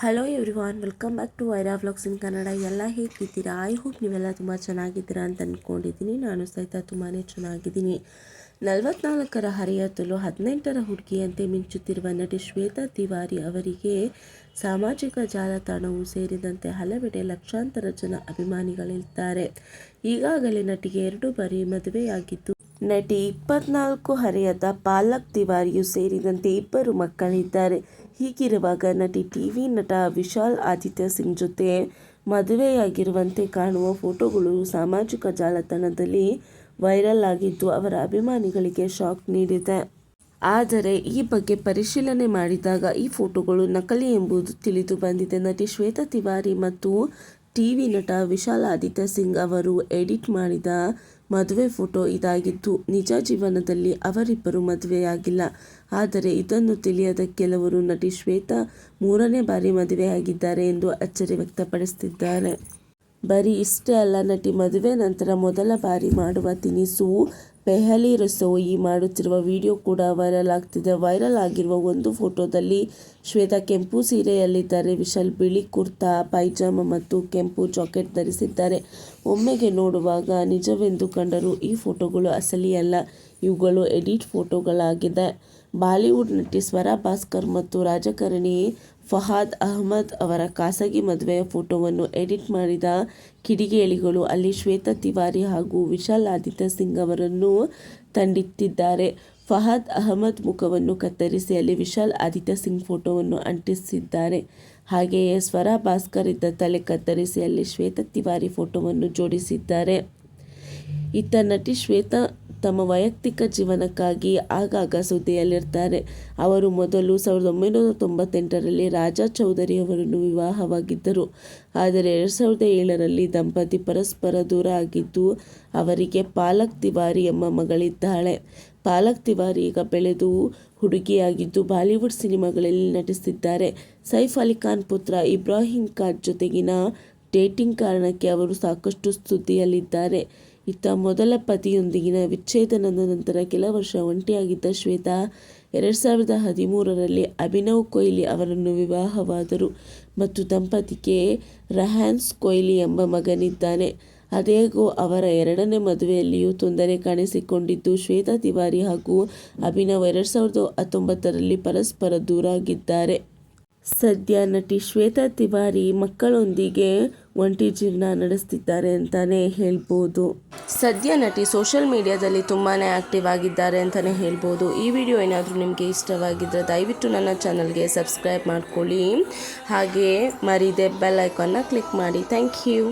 Hello everyone welcome back to Vaira vlogs in Kannada ಎಲ್ಲ ಹೇಗಿದ್ದೀರಾ? I hope ನೀವೆಲ್ಲ ತುಂಬ ಚೆನ್ನಾಗಿದ್ದೀರಾ ಅಂತ ಅಂದ್ಕೊಂಡಿದ್ದೀನಿ ನಾನು ಸಹಿತ ತುಂಬಾ ಚೆನ್ನಾಗಿದ್ದೀನಿ. ನಲವತ್ನಾಲ್ಕರ ಹರಿಯತ್ತಲು ಹದಿನೆಂಟರ ಹುಡುಗಿಯಂತೆ ಮಿಂಚುತ್ತಿರುವ ನಟಿ ಶ್ವೇತಾ ತಿವಾರಿ ಅವರಿಗೆ ಸಾಮಾಜಿಕ ಜಾಲತಾಣವು ಸೇರಿದಂತೆ ಹಲವೆಡೆ ಲಕ್ಷಾಂತರ ಜನ ಅಭಿಮಾನಿಗಳಿದ್ದಾರೆ. ಈಗಾಗಲೇ ನಟಿಗೆ ಎರಡು ಬಾರಿ ಮದುವೆಯಾಗಿದ್ದು, ನಟಿ ಇಪ್ಪತ್ನಾಲ್ಕು ಹರೆಯದ ಪಾಲಕ್ ತಿವಾರಿಯು ಸೇರಿದಂತೆ ಇಬ್ಬರು ಮಕ್ಕಳಿದ್ದಾರೆ. ಹೀಗಿರುವಾಗ ನಟಿ ಟಿವಿ ನಟ ವಿಶಾಲ್ ಆದಿತ್ಯ ಸಿಂಗ್ ಜೊತೆ ಮದುವೆಯಾಗಿರುವಂತೆ ಕಾಣುವ ಫೋಟೋಗಳು ಸಾಮಾಜಿಕ ಜಾಲತಾಣದಲ್ಲಿ ವೈರಲ್ ಆಗಿದ್ದು ಅವರ ಅಭಿಮಾನಿಗಳಿಗೆ ಶಾಕ್ ನೀಡಿದೆ. ಆದರೆ ಈ ಬಗ್ಗೆ ಪರಿಶೀಲನೆ ಮಾಡಿದಾಗ ಈ ಫೋಟೋಗಳು ನಕಲಿ ಎಂಬುದು ತಿಳಿದು ಬಂದಿದೆ. ನಟಿ ಶ್ವೇತಾ ತಿವಾರಿ ಮತ್ತು ಟಿವಿ ನಟ ವಿಶಾಲ ಆದಿತ್ಯ ಸಿಂಗ್ ಅವರು ಎಡಿಟ್ ಮಾಡಿದ ಮದುವೆ ಫೋಟೋ ಇದಾಗಿದ್ದು, ನಿಜ ಜೀವನದಲ್ಲಿ ಅವರಿಬ್ಬರು ಮದುವೆಯಾಗಿಲ್ಲ. ಆದರೆ ಇದನ್ನು ತಿಳಿಯದ ಕೆಲವರು ನಟಿ ಶ್ವೇತಾ ಮೂರನೇ ಬಾರಿ ಮದುವೆಯಾಗಿದ್ದಾರೆ ಎಂದು ಅಚ್ಚರಿ ವ್ಯಕ್ತಪಡಿಸುತ್ತಿದ್ದಾರೆ ಬರೀ ಇಷ್ಟೇ ಅಲ್ಲ ನಟಿ ಮದುವೆ ನಂತರ ಮೊದಲ ಬಾರಿ ಮಾಡುವ ತಿನಿಸು, ಪೆಹಲಿ ರಸೋಯಿ ಮಾಡುತ್ತಿರುವ ವಿಡಿಯೋ ಕೂಡ ವೈರಲ್ ಆಗ್ತಿದೆ. ವೈರಲ್ ಆಗಿರುವ ಒಂದು ಫೋಟೋದಲ್ಲಿ ಶ್ವೇತಾ ಕೆಂಪು ಸೀರೆಯಲ್ಲಿದ್ದಾರೆ. ವಿಶಾಲ್ ಬಿಳಿ ಕುರ್ತಾ, ಪೈಜಾಮ ಮತ್ತು ಕೆಂಪು ಜಾಕೆಟ್ ಧರಿಸಿದ್ದಾರೆ. ಒಮ್ಮೆಗೆ ನೋಡುವಾಗ ನಿಜವೆಂದು ಕಂಡರೂ ಈ ಫೋಟೋಗಳು ಅಸಲಿಯಲ್ಲ. ಇವುಗಳು ಎಡಿಟ್ ಫೋಟೋಗಳಾಗಿದೆ ಬಾಲಿವುಡ್ ನಟಿ ಸ್ವರಾ ಭಾಸ್ಕರ್ ಮತ್ತು ರಾಜಕಾರಣಿ ಫಹಾದ್ ಅಹ್ಮದ್ ಅವರ ಖಾಸಗಿ ಮದುವೆಯ ಫೋಟೋವನ್ನು ಎಡಿಟ್ ಮಾಡಿದ ಕಿಡಿಗೇಳಿಗಳು ಅಲ್ಲಿ ಶ್ವೇತಾ ತಿವಾರಿ ಹಾಗೂ ವಿಶಾಲ್ ಆದಿತ್ಯ ಸಿಂಗ್ ಅವರನ್ನು ತಂಡಿತ್ತಿದ್ದಾರೆ ಫಹಾದ್ ಅಹ್ಮದ್ ಮುಖವನ್ನು ಕತ್ತರಿಸಿ, ಅಲ್ಲಿ ವಿಶಾಲ್ ಆದಿತ್ಯ ಸಿಂಗ್ ಫೋಟೋವನ್ನು ಅಂಟಿಸಿದ್ದಾರೆ. ಹಾಗೆಯೇ ಸ್ವರಾ ಭಾಸ್ಕರ್ ಇದ್ದ ತಲೆ ಕತ್ತರಿಸಿ, ಅಲ್ಲಿ ಶ್ವೇತಾ ತಿವಾರಿ ಫೋಟೋವನ್ನು ಜೋಡಿಸಿದ್ದಾರೆ. ಇತ್ತ ನಟಿ ಶ್ವೇತಾ ತಮ್ಮ ವೈಯಕ್ತಿಕ ಜೀವನಕ್ಕಾಗಿ ಆಗಾಗ ಸುದ್ದಿಯಲ್ಲಿರ್ತಾರೆ. ಅವರು ಮೊದಲು ಸಾವಿರದ ಒಂಬೈನೂರ ತೊಂಬತ್ತೆಂಟರಲ್ಲಿ ರಾಜಾ ಚೌಧರಿ ಅವರನ್ನು ವಿವಾಹವಾಗಿದ್ದರು. ಆದರೆ ಎರಡು ಸಾವಿರದ ಏಳರಲ್ಲಿ ದಂಪತಿ ಪರಸ್ಪರ ದೂರ ಆಗಿದ್ದು, ಅವರಿಗೆ ಪಾಲಕ್ ತಿವಾರಿ ಎಂಬ ಮಗಳಿದ್ದಾಳೆ. ಪಾಲಕ್ ತಿವಾರಿ ಈಗ ಬೆಳೆದು ಹುಡುಗಿಯಾಗಿದ್ದು, ಬಾಲಿವುಡ್ ಸಿನಿಮಾಗಳಲ್ಲಿ ನಟಿಸಿದ್ದಾರೆ. ಸೈಫ್ ಅಲಿ ಖಾನ್ ಪುತ್ರ ಇಬ್ರಾಹಿಂ ಖಾನ್ ಜೊತೆಗಿನ ಡೇಟಿಂಗ್ ಕಾರಣಕ್ಕೆ ಅವರು ಸಾಕಷ್ಟು ಸುದ್ದಿಯಲ್ಲಿದ್ದಾರೆ. ಇತ್ತ ಮೊದಲ ಪತಿಯೊಂದಿಗಿನ ವಿಚ್ಛೇದನದ ನಂತರ ಕೆಲ ವರ್ಷ ಒಂಟಿಯಾಗಿದ್ದ ಶ್ವೇತಾ, ಎರಡು ಸಾವಿರದ ಹದಿಮೂರರಲ್ಲಿ ಅಭಿನವ್ ಕೊಹ್ಲಿ ಅವರನ್ನು ವಿವಾಹವಾದರು ಮತ್ತು ದಂಪತಿಗೆ ರಹ್ಯಾನ್ಸ್ ಕೊಹ್ಲಿ ಎಂಬ ಮಗನಿದ್ದಾನೆ. ಅದೇಗೋ ಅವರ ಎರಡನೇ ಮದುವೆಯಲ್ಲಿಯೂ ತೊಂದರೆ ಕಾಣಿಸಿಕೊಂಡಿದ್ದು, ಶ್ವೇತಾ ತಿವಾರಿ ಹಾಗೂ ಅಭಿನವ್ ಎರಡು ಸಾವಿರದ ಹತ್ತೊಂಬತ್ತರಲ್ಲಿ ಪರಸ್ಪರ ದೂರಾಗಿದ್ದಾರೆ. ಸದ್ಯ ನಟಿ ಶ್ವೇತಾ ತಿವಾರಿ ಮಕ್ಕಳೊಂದಿಗೆ ಒಂಟಿ ಜೀವನ ನಡೆಸ್ತಿದ್ದಾರೆ ಅಂತಲೇ ಹೇಳ್ಬೋದು. ಸದ್ಯ ನಟಿ ಸೋಷಿಯಲ್ ಮೀಡಿಯಾದಲ್ಲಿ ತುಂಬಾ ಆ್ಯಕ್ಟಿವ್ ಆಗಿದ್ದಾರೆ ಅಂತಲೇ ಹೇಳ್ಬೋದು. ಈ ವಿಡಿಯೋ ಏನಾದರೂ ನಿಮಗೆ ಇಷ್ಟವಾಗಿದ್ದರೆ ದಯವಿಟ್ಟು ನನ್ನ ಚಾನಲ್ಗೆ ಸಬ್ಸ್ಕ್ರೈಬ್ ಮಾಡ್ಕೊಳ್ಳಿ. ಹಾಗೆ ಮರಿದೆ ಬೆಲ್ ಐಕಾನ್ನ ಕ್ಲಿಕ್ ಮಾಡಿ. Thank you.